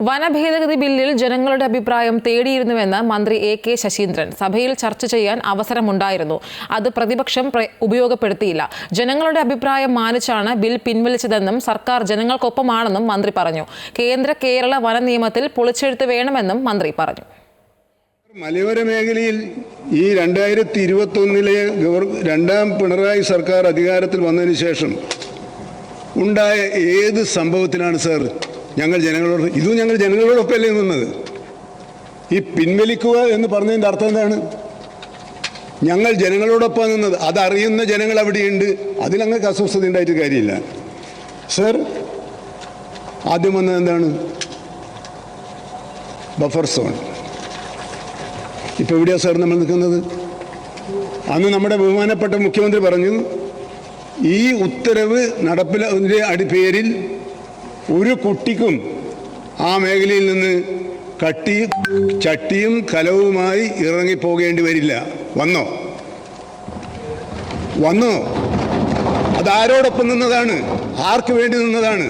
വനഭേദഗതി ബില്ലിൽ ജനങ്ങളുടെ അഭിപ്രായം തേടിയിരുന്നുവെന്ന് മന്ത്രി എ കെ ശശീന്ദ്രൻ. സഭയിൽ ചർച്ച ചെയ്യാൻ അവസരമുണ്ടായിരുന്നു. അത് പ്രതിപക്ഷം ഉപയോഗപ്പെടുത്തിയില്ല. ജനങ്ങളുടെ അഭിപ്രായം മാനിച്ചാണ് ബിൽ പിൻവലിച്ചതെന്നും സർക്കാർ ജനങ്ങൾക്കൊപ്പമാണെന്നും മന്ത്രി പറഞ്ഞു. കേന്ദ്ര കേരള വന നിയമത്തിൽ പൊളിച്ചെഴുത്ത് വേണമെന്നും മന്ത്രി പറഞ്ഞു. മലയോര മേഖലയിൽ ഈ രണ്ടായിരത്തി ഇരുപത്തൊന്നിലെ രണ്ടാം പിണറായി സർക്കാർ അധികാരത്തിൽ വന്നതിന് ശേഷം ഉണ്ടായ ഏത് സംഭവത്തിലാണ് സാർ ഞങ്ങൾ ജനങ്ങളോട് ഇതും ഞങ്ങൾ ജനങ്ങളോടൊപ്പമല്ലേ നിന്നത്? ഈ പിൻവലിക്കുക എന്ന് പറഞ്ഞതിന്റെ അർത്ഥം എന്താണ്? ഞങ്ങൾ ജനങ്ങളോടൊപ്പം നിന്നത്. അതറിയുന്ന ജനങ്ങൾ അവിടെയുണ്ട്. അതിലങ്ങൾക്ക് അസ്വസ്ഥത ഉണ്ടായിട്ട് കാര്യമില്ല. സർ ആദ്യം വന്നത് എന്താണ്? ബഫർ സോൺ ഇപ്പോൾ എവിടെയാണ് സാർ നമ്മൾ നിൽക്കുന്നത്? അന്ന് നമ്മുടെ ബഹുമാനപ്പെട്ട മുഖ്യമന്ത്രി പറഞ്ഞു ഈ ഉത്തരവ് നടപ്പിലെ പേരിൽ ഒരു കുട്ടിക്കും ആ മേഖലയിൽ നിന്ന് കട്ടി ചട്ടിയും കലവുമായി ഇറങ്ങിപ്പോകേണ്ടി വരില്ല. വന്നോ? വന്നോ? അതാരോടൊപ്പം നിന്നതാണ്? ആർക്ക് വേണ്ടി നിന്നതാണ്?